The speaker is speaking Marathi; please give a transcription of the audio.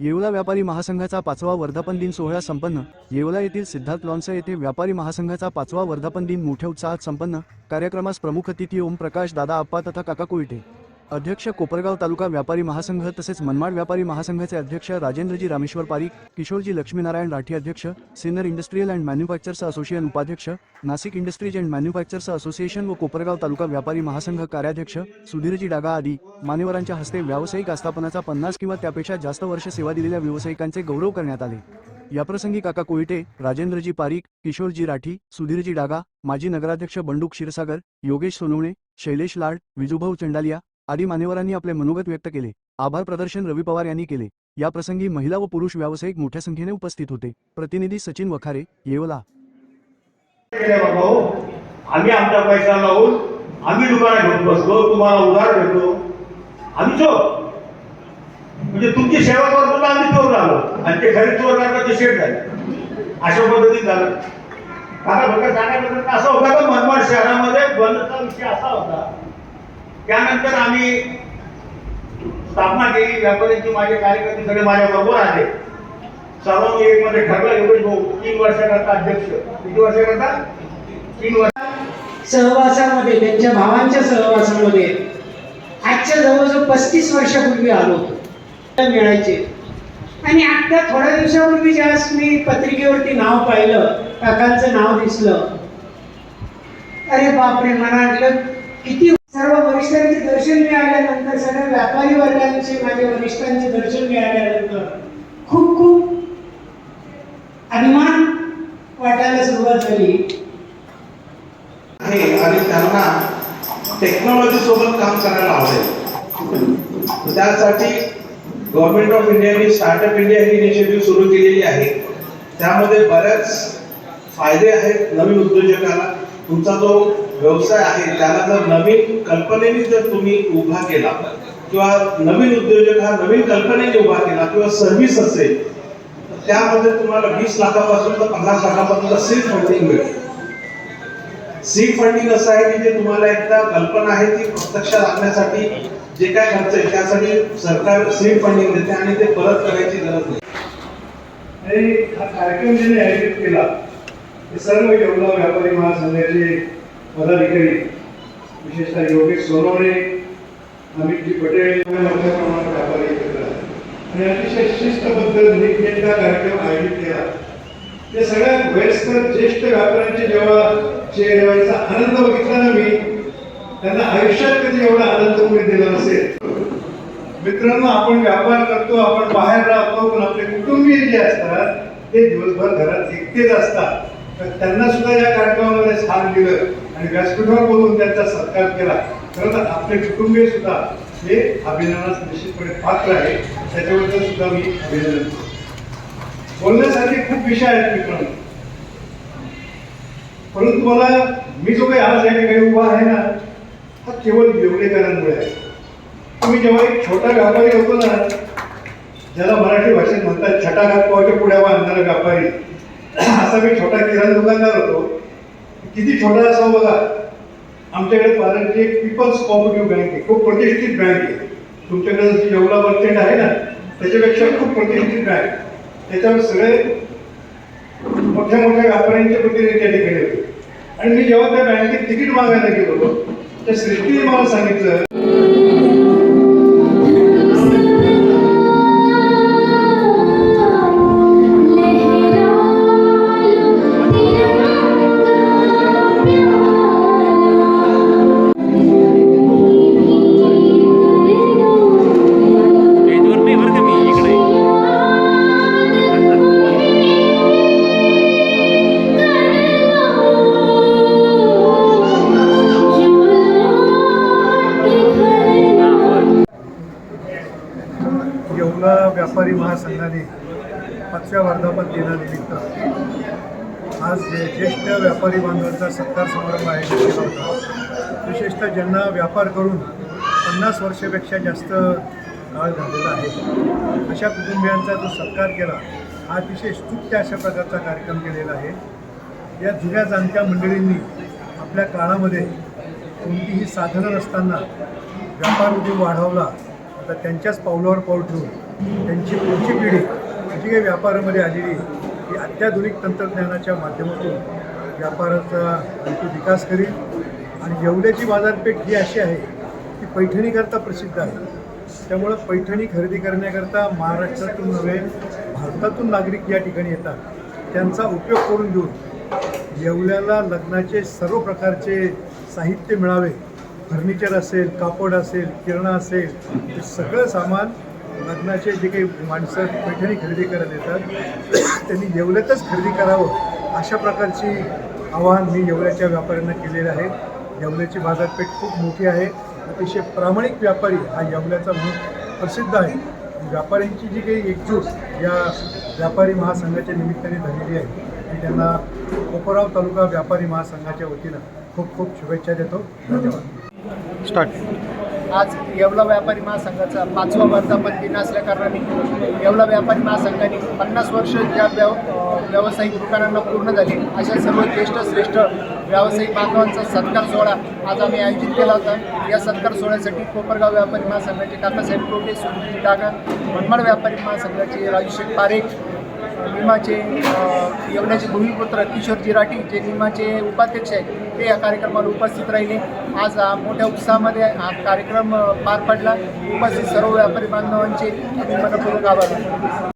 येवला व्यापारी महासंघाचा पाचवा वर्धापन दिन सोहळा संपन्न. येवला येथील सिद्धार्थ लॉन्स येथे व्यापारी महासंघाचा पाचवा वर्धापन दिन मोठ्या उत्साहात संपन्न. कार्यक्रमास प्रमुख अतिथी ओमप्रकाश दादा आप्पा तथा काका कोयटे अध्यक्ष कोपरगाव तालुका व्यापारी महासंघ तसेच मनमाड व्यापारी महासंघाचे अध्यक्ष राजेंद्रजी रामेश्वर पारी किशोरजी लक्ष्मीनारायण राठी अध्यक्ष Sinnar industrial and manufacturers association उपाध्यक्ष Nashik industries and manufacturers association व कोपरगाव तालुका व्यापारी महासंघ कार्याध्यक्ष सुधीरजी डागा आदी मान्यवरांच्या हस्ते व्यावसायिक आस्थापनाचा पन्नास किंवा त्यापेक्षा जास्त वर्ष सेवा दिलेल्या व्यावसायिकांचे गौरव करण्यात आले. याप्रसंगी काका कोयटे राजेंद्रजी पारीख किशोरजी राठी सुधीरजी डागा माजी नगराध्यक्ष बंडू क्षीरसागर योगेश सोनवणे शैलेश लाड विजूभाऊ चंडालिया आदी मान्यवरांनी आपले मनोगत व्यक्त केले. आभार प्रदर्शन रवी पवार यांनी केले. या प्रसंगी महिला व पुरुष व्यावसायिक मोठ्या संख्येने उपस्थित होते. प्रतिनिधी सचिन वखारे येवला. आम्ही आमचा पैसा लावून आम्ही दुकानात घेऊन बसलो. तुम्हाला उधार देतो. आम्ही चोर. म्हणजे तुमची सेवा करतो तर आम्ही चोर झालो. आणि ते खरी चोर करता ते शेट झाले. अशा पद्धतीत झालं. काका बघा सांगायचं असं होता का? मनमाड शहरामध्ये बंदचा विषय असा होता. त्यानंतर आम्ही स्थापना केली. व्यापाऱ्यांची माझे कार्यकर्ते सगळे माझ्या बरोबर आले. सर्वांनी एक मध्ये ठरलं एवढे भाऊ तीन वर्षाकरता अध्यक्ष. किती वर्षाकरता? तीन वर्ष सहवासामध्ये त्यांच्या भावांच्या सहवासामध्ये. आजच्या जवळजवळ पस्तीस वर्षापूर्वी आलो होतो. मिळायचे. आणि आता थोड्या दिवसापूर्वी ज्यावेळेस मी पत्रिकेवरती नाव पाहिलं काकांचं नाव दिसलं. अरे बापरे मला वाटलं किती वरिष्ठांचे दर्शन मिळाल्यानंतर सगळ्या व्यापारी वर्गांचे माझ्या वरिष्ठांचे दर्शन मिळाल्यानंतर खूप खूप अभिमान वाटायला सुरुवात झाली. आहे आणि त्यांना टेक्नॉलॉजी सोबत काम करायला आवडेल. त्यासाठी गव्हर्नमेंट ऑफ इंडियाने स्टार्टअप इंडिया ही इनिशिएटिव्ह सुरू केलेली आहे. त्यामध्ये बऱ्याच फायदे आहेत नवीन उद्योजकाला. तुमचा जो व्यवसाय आहे त्याला जर नवीन कल्पनेने जर तुम्ही उभा केला किंवा नवीन उद्योजक हा नवीन कल्पनेने उभा केला किंवा सर्व्हिस असेल तर त्यामध्ये तुम्हाला वीस लाखापासून तर पन्नास लाखापर्यंत सीड फंडिंग मिळेल. सीड फंडिंग असं आहे की जे तुम्हाला एकदा कल्पना आहे ती प्रत्यक्षात आणण्यासाठी जे काय खर्च आहे त्यासाठी सरकार सीड फंडिंग देते आणि ते परत करायची गरज नाही. आणि हा कार्यक्रम ज्यांनी आयोजित केला सर्व येवला व्यापारी महासंघाचे पदाधिकारी विशेषतः योगेश सोनवणे अमितजी पटेल मोठ्या प्रमाणात व्यापारी एकत्र आणि अतिशय शिस्तबद्ध नीटनेटका कार्यक्रम आयोजित केला. ते सगळ्या वयस्कर ज्येष्ठ व्यापाऱ्यांचे जेव्हा चेहऱ्याचा आनंद बघितला ना मी त्यांना आयुष्यात कधी एवढा आनंद कोणी दिला नसेल. मित्रांनो आपण व्यापार करतो आपण बाहेर राहतो पण आपले कुटुंबीय जे असतात ते दिवसभर घरात एकटेच असतात. तर त्यांना सुद्धा या कार्यक्रमामध्ये स्थान दिलं आणि व्यासपीठावर बोलून त्यांचा सत्कार केला. खरं तर आपले कुटुंबीय सुद्धा हे अभिनंदनास निश्चितपणे पात्र आहे. त्याच्याबद्दल सुद्धा मी अभिनंदन करतो. बोलण्यासाठी खूप विषय आहेत मित्रांनो. परंतु मला मी जो काही आज या ठिकाणी उभा आहे ना हा केवळ येवलेकरांमुळे आहे. तुम्ही जेव्हा एक छोटा व्यापारी होतो ना ज्याला मराठी भाषेत म्हणतात छटा घात पावाच्या पुढ्या बांधणारा व्यापारी. असा मी छोटा किराणा दुकानदार होतो. किती छोटा असावा बघा. आमच्याकडे पारंची एक पीपल्स कॉपरेटिव्ह बँक आहे. खूप प्रतिष्ठित बँक आहे. तुमच्याकडे जशी येवला आहे ना त्याच्यापेक्षा खूप प्रतिष्ठित बँक त्याच्यावर सगळे मोठ्या मोठ्या व्यापाऱ्यांचे प्रतिनिधी त्या ठिकाणी होते. आणि मी जेव्हा त्या बँकेत तिकीट मागायला गेलो त्या सृष्टीने मला सांगितलं येवला व्यापारी महासंघाने पाचव्या वर्धापन दिनानिमित्त आज ज्येष्ठ व्यापारी बांधवांचा सत्कार समारंभ आयोजित केला होता. विशेषतः ज्यांना व्यापार करून पन्नास वर्षापेक्षा जास्त काळ झालेला आहे अशा कुटुंबियांचा जो सत्कार केला हा अतिशय स्तुत्य अशा प्रकारचा कार्यक्रम केलेला आहे. या जुन्या जाणत्या मंडळींनी आपल्या काळामध्ये कोणतीही साधनं नसताना व्यापार उद्योग वाढवला आता त्यांच्याच पावलावर पाऊल ठेवून त्यांची पुढची पिढी जी काही व्यापारामध्ये आलेली ती अत्याधुनिक तंत्रज्ञानाच्या माध्यमातून व्यापाराचा आणखी विकास करील. आणि येवल्याची बाजारपेठ ही अशी आहे की पैठणीकरता प्रसिद्ध आहे. त्यामुळं पैठणी खरेदी करण्याकरता महाराष्ट्रातून नव्हे भारतातून नागरिक या ठिकाणी येतात. त्यांचा उपयोग करून घेऊन येवल्याला लग्नाचे सर्व प्रकारचे साहित्य मिळावे फर्निचर असेल कापड असेल किराणा असेल हे सगळं सामान लग्नाचे जे काही माणसं पैठणी खरेदी करायला येतात त्यांनी येवल्यातच खरेदी करावं अशा प्रकारची आवाहन मी येवल्याच्या व्यापाऱ्यांना केलेलं आहे. येवल्याची बाजारपेठ खूप मोठी आहे. अतिशय प्रामाणिक व्यापारी हा येवल्याचा म्हणून प्रसिद्ध आहे. व्यापाऱ्यांची जी काही एकजूट या व्यापारी महासंघाच्या निमित्ताने झालेली आहे मी त्यांना कोपराव तालुका व्यापारी महासंघाच्या वतीनं खूप खूप शुभेच्छा देतो. धन्यवाद. स्टार्ट. आज येवला व्यापारी महासंघाचा पाचवा वर्धापन दिन असल्याकारणाने येवला व्यापारी महासंघाने पन्नास वर्ष ज्या व्यव व्यावसायिक दुकानांना पूर्ण झाली. अशा सर्व ज्येष्ठ श्रेष्ठ व्यावसायिक बांधवांचा सत्कार सोहळा आज आम्ही आयोजित केला होता. या सत्कार सोहळ्यासाठी कोपरगाव व्यापारी महासंघाचे काकासाहेब टोपे सुनील डागा मनमाड व्यापारी महासंघाचे राजशेख पारेख निमाचे अ, भूमिपुत्र किशोर जिराटी जे निमाचे उपाध्यक्ष आहेत ते या कार्यक्रमाला उपस्थित राहिले. आज मोठ्या उत्साहामध्ये हा कार्यक्रम पार पडला. उपस्थित सर्व व्यापारी बांधवांचे मनपूर्वक आभार.